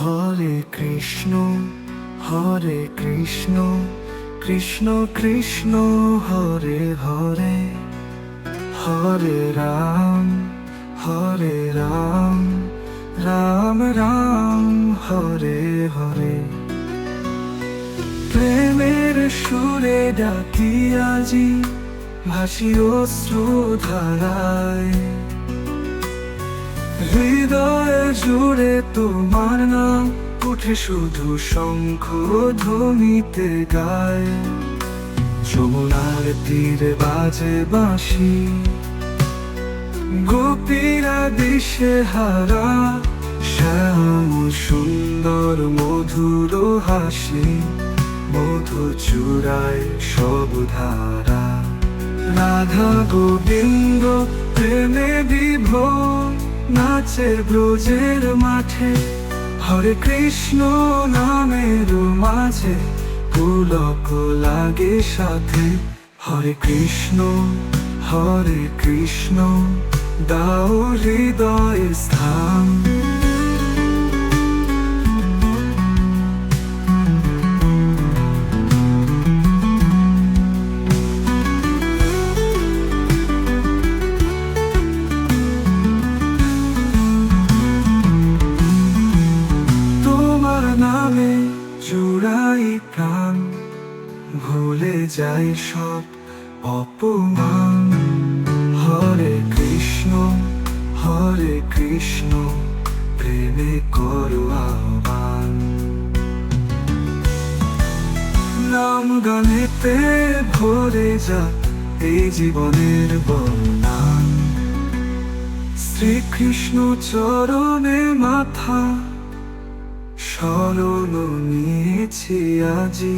হরে কৃষ্ণ হরে কৃষ্ণ কৃষ্ণ কৃষ্ণ, হরে হরে হরে রাম হরে রাম রাম রাম, হরে হরে। প্রেমের সুরে ডাকি আজি ভাসি অশ্রু ধারায় হৃদয় জুড়ে তোমার নাম উঠে শুধু শঙ্খ ধ্বনিতে গায়। যমুনার তীরে বাজে বাঁশি। গোপীরা দিশে হারা শ্যাম সুন্দর মধুর হাসি। মধু চূড়ায় সব ধারা। রাধা গোবিন্দ নাচে ব্রজের মাঠে, হরে কৃষ্ণ নামের মাঝে, পুলক লাগে সাথে। হরে কৃষ্ণ হরে কৃষ্ণ, দাও হৃদয় স্থান। নামে জুড়াই প্রাণ, ভুলে যাই সব অপমান। হরে কৃষ্ণ হরে কৃষ্ণ, প্রেমে করো আহ্বান। নাম গানেতে ভরে যা এই জীবনের বর্ণান শ্রীকৃষ্ণ চরণে মাথা স্মরণ নিয়েছি আজি।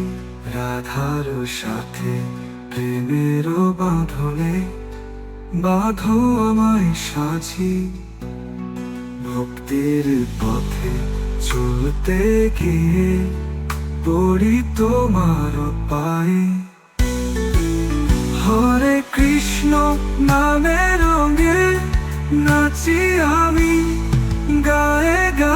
রাধার সাথে প্রেমের বাঁধনে বাঁধো আমায় সাজি। ভক্তির পথে চলতে গিয়ে পড়ি তোমার পায়ে। হরে কৃষ্ণ নামের রঙে নাচি আমি, গায়ে গায়ে